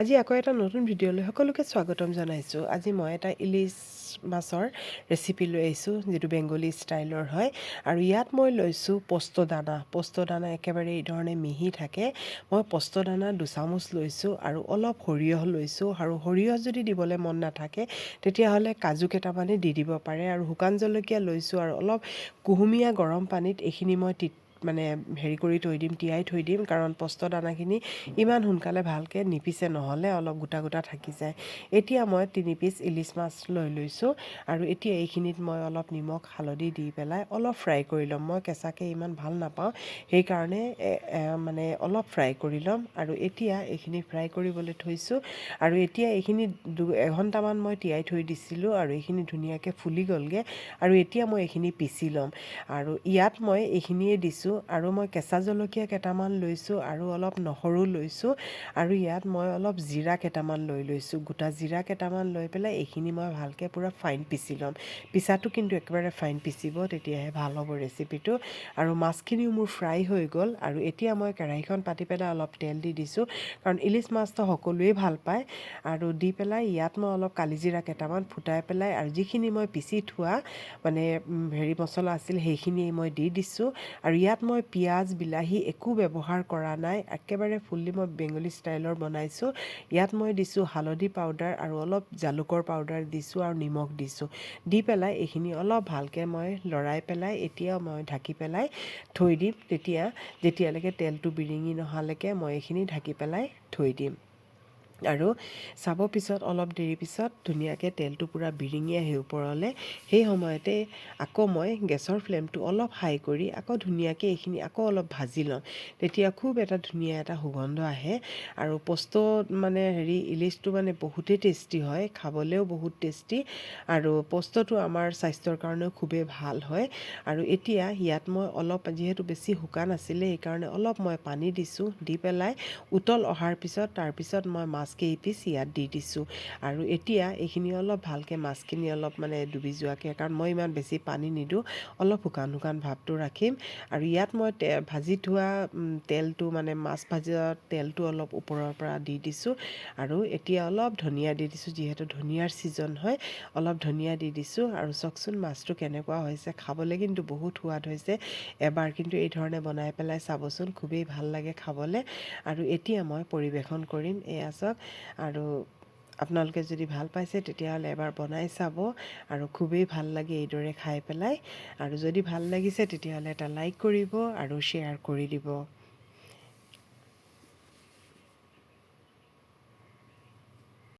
আজি আকৌ এটা নতুন ভিডিঅ'লৈ সকলোকে স্বাগতম জনাইছোঁ। আজি মই এটা ইলিচ মাছৰ ৰেচিপি লৈ আহিছোঁ যিটো বেংগলী ষ্টাইলৰ হয়। আৰু ইয়াত মই লৈছোঁ পস্ত দানা। পস্ত দানা একেবাৰে এই ধৰণে মিহি থাকে। মই পস্ত দানা দুচামুচ লৈছোঁ আৰু অলপ সৰিয়হ লৈছোঁ। আৰু সৰিয়হ যদি দিবলৈ মন নাথাকে তেতিয়াহ'লে কাজু কেইটামানে দি দিব পাৰে। আৰু শুকান জলকীয়া লৈছোঁ আৰু অলপ কুহুমীয়া গৰম পানীত এইখিনি মই মানে হেৰি কৰি থৈ দিম তিয়াই থৈ দিম কাৰণ পস্ত দানাখিনি ইমান সোনকালে ভালকৈ নিপিচে নহ'লে অলপ গোটা গোটা থাকি যায়। এতিয়া মই তিনি পিচ ইলিচ মাছ লৈ লৈছোঁ আৰু এতিয়া এইখিনিত মই অলপ নিমখ হালধি দি পেলাই অলপ ফ্ৰাই কৰি ল'ম। মই কেঁচাকৈ ইমান ভাল নাপাওঁ সেইকাৰণে মানে অলপ ফ্ৰাই কৰি ল'ম আৰু এতিয়া এইখিনি ফ্ৰাই কৰিবলৈ থৈছোঁ আৰু এতিয়া এইখিনি দু এঘণ্টামান মই তিয়াই থৈ দিছিলোঁ আৰু এইখিনি ধুনীয়াকৈ ফুলি গ'লগৈ আৰু এতিয়া মই এইখিনি পিচি ল'ম। আৰু ইয়াত মই এইখিনিয়ে দিছোঁ লৈছোঁ আৰু মই কেঁচা জলকীয়া কেইটামান লৈছোঁ আৰু অলপ নহৰু লৈছোঁ আৰু ইয়াত মই অলপ জিৰা কেইটামান লৈ লৈছোঁ। গোটা জিৰা কেইটামান লৈ পেলাই এইখিনি মই ভালকৈ পূৰা ফাইন পিচি ল'ম। পিচাটো কিন্তু একেবাৰে ফাইন পিচিব তেতিয়াহে ভাল হ'ব ৰেচিপিটো আৰু মাছখিনিও মোৰ ফ্ৰাই হৈ গ'ল আৰু এতিয়া মই কেৰাহীখন পাতি পেলাই অলপ তেল দি দিছোঁ কাৰণ ইলিচ মাছটো সকলোৱেই ভাল পায়। আৰু দি পেলাই ইয়াত মই অলপ কালিজিৰা কেইটামান ফুটাই পেলাই আৰু যিখিনি মই পিচি থোৱা মানে হেৰি মছলা আছিল সেইখিনিয়ে মই দি দিছোঁ। আৰু ইয়াত ইয়াত মই পিঁয়াজ বিলাহী একো ব্যৱহাৰ কৰা নাই। একেবাৰে ফুল্লি মই বেংগলী ষ্টাইলৰ বনাইছোঁ। ইয়াত মই দিছোঁ হালধি পাউডাৰ আৰু অলপ জালুকৰ পাউডাৰ দিছোঁ আৰু নিমখ দিছোঁ। দি পেলাই এইখিনি অলপ ভালকৈ মই লৰাই পেলাই এতিয়াও মই ঢাকি পেলাই থৈ দিম। তেতিয়া যেতিয়ালৈকে তেলটো বিৰিঙি নহালৈকে মই এইখিনি ঢাকি পেলাই থৈ দিম। আৰু চাব পিছত অলপ দেৰি পিছত ধুনীয়াকৈ তেলটো পূৰা বিৰিঙি আহি ওপৰলৈ সেই সময়তে আকৌ মই গেছৰ ফ্লেমটো অলপ হাই কৰি আকৌ ধুনীয়াকৈ এইখিনি আকৌ অলপ ভাজি লওঁ তেতিয়া খুব এটা ধুনীয়া এটা সুগন্ধ আহে আৰু পস্ত মানে হেৰি ইলিচটো মানে বহুতেই টেষ্টি হয় খাবলৈও বহুত টেষ্টি আৰু পস্তটো আমাৰ স্বাস্থ্যৰ কাৰণেও খুবেই ভাল হয়। আৰু এতিয়া ইয়াত মই অলপ যিহেতু বেছি শুকান আছিলে সেইকাৰণে অলপ মই পানী দিছোঁ দি পেলাই উতল অহাৰ পিছত তাৰপিছত মই মাছ কেইপিচ ইয়াত দি দিছোঁ আৰু এতিয়া এইখিনি অলপ ভালকৈ মাছখিনি অলপ মানে ডুবি যোৱাকৈ, কাৰণ মই ইমান বেছি পানী নিদিওঁ, অলপ শুকান শুকান ভাৱটো ৰাখিম। আৰু ইয়াত মই তে, ভাজি থোৱা তেলটো মানে মাছ ভাজা তেলটো অলপ ওপৰৰ পৰা দি দিছোঁ। আৰু এতিয়া অলপ ধনিয়া দি দিছোঁ, যিহেতু ধনিয়াৰ ছিজন হয়, অলপ ধনিয়া দি দিছোঁ। আৰু চাওকচোন মাছটো কেনেকুৱা হৈছে, খাবলৈ কিন্তু বহুত সোৱাদ হৈছে। এবাৰ কিন্তু এই ধৰণে বনাই পেলাই চাবচোন, খুবেই ভালো লাগে খাবলৈ। আৰু এতিয়া মই পৰিৱেশন কৰিম, এয়া চাওক। আৰু আপোনালোকে যদি ভালো পাইছে তেতিয়াহ'লে এবাৰ বনাই চাব। আৰু খুবেই ভালো লাগে এইদৰে খাই পেলাই। আৰু যদি ভালো লাগিছে তেতিয়াহ'লে এটা লাইক কৰিব আৰু শ্বেয়াৰ কৰি দিব।